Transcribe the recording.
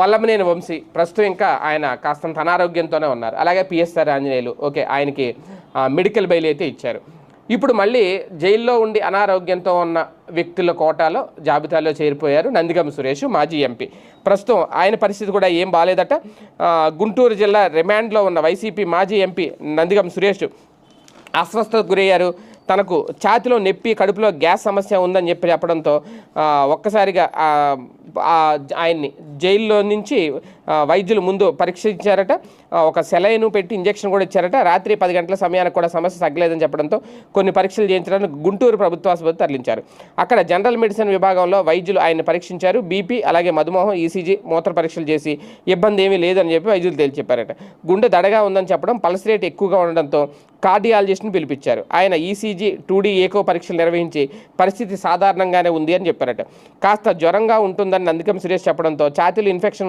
వల్లభనేని వంశీ ప్రస్తుతం ఇంకా ఆయన కాస్తంత అనారోగ్యంతోనే ఉన్నారు. అలాగే పిఎస్ఆర్ ఆంజనేయులు ఓకే ఆయనకి మెడికల్ బెయిల్ అయితే ఇచ్చారు. ఇప్పుడు మళ్ళీ జైల్లో ఉండి అనారోగ్యంతో ఉన్న వ్యక్తుల కోటాలో జాబితాలో చేరిపోయారు నందిగం సురేష్ మాజీ ఎంపీ. ప్రస్తుతం ఆయన పరిస్థితి కూడా ఏం బాగాలేదట గుంటూరు జిల్లా రిమాండ్లో ఉన్న వైసీపీ మాజీ ఎంపీ నందిగం సురేష్ అస్వస్థతకు గురయ్యారు. తనకు ఛాతిలో నొప్పి కడుపులో గ్యాస్ సమస్య ఉందని చెప్పి చెప్పడంతో ఒక్కసారిగా ఆయన్ని జైల్లో నుంచి వైద్యులు ముందు పరీక్షించారట. ఒక సెలైను పెట్టి ఇంజెక్షన్ కూడా ఇచ్చారట. రాత్రి పది గంటల సమయానికి కూడా సమస్య తగ్గలేదని చెప్పడంతో కొన్ని పరీక్షలు చేయించడానికి గుంటూరు ప్రభుత్వ ఆసుపత్రి తరలించారు. అక్కడ జనరల్ మెడిసిన్ విభాగంలో వైద్యులు ఆయన పరీక్షించారు. బీపీ అలాగే మధుమోహం ఈసీజీ మూత్ర పరీక్షలు చేసి ఇబ్బంది ఏమీ లేదని చెప్పి వైద్యులు తేల్చి చెప్పారట గుండె దడగా ఉందని చెప్పడం పల్స్ రేట్ ఎక్కువగా ఉండడంతో కార్డియాలజిస్ట్ని పిలిపించారు. ఆయన ఈసీజీ టూడీ ఏకో పరీక్షలు నిర్వహించి పరిస్థితి సాధారణంగానే ఉంది అని చెప్పారట. కాస్త జ్వరంగా ఉంటుందని నందికం సురేష్ చెప్పడంతో ఛాతీలు ఇన్ఫెక్షన్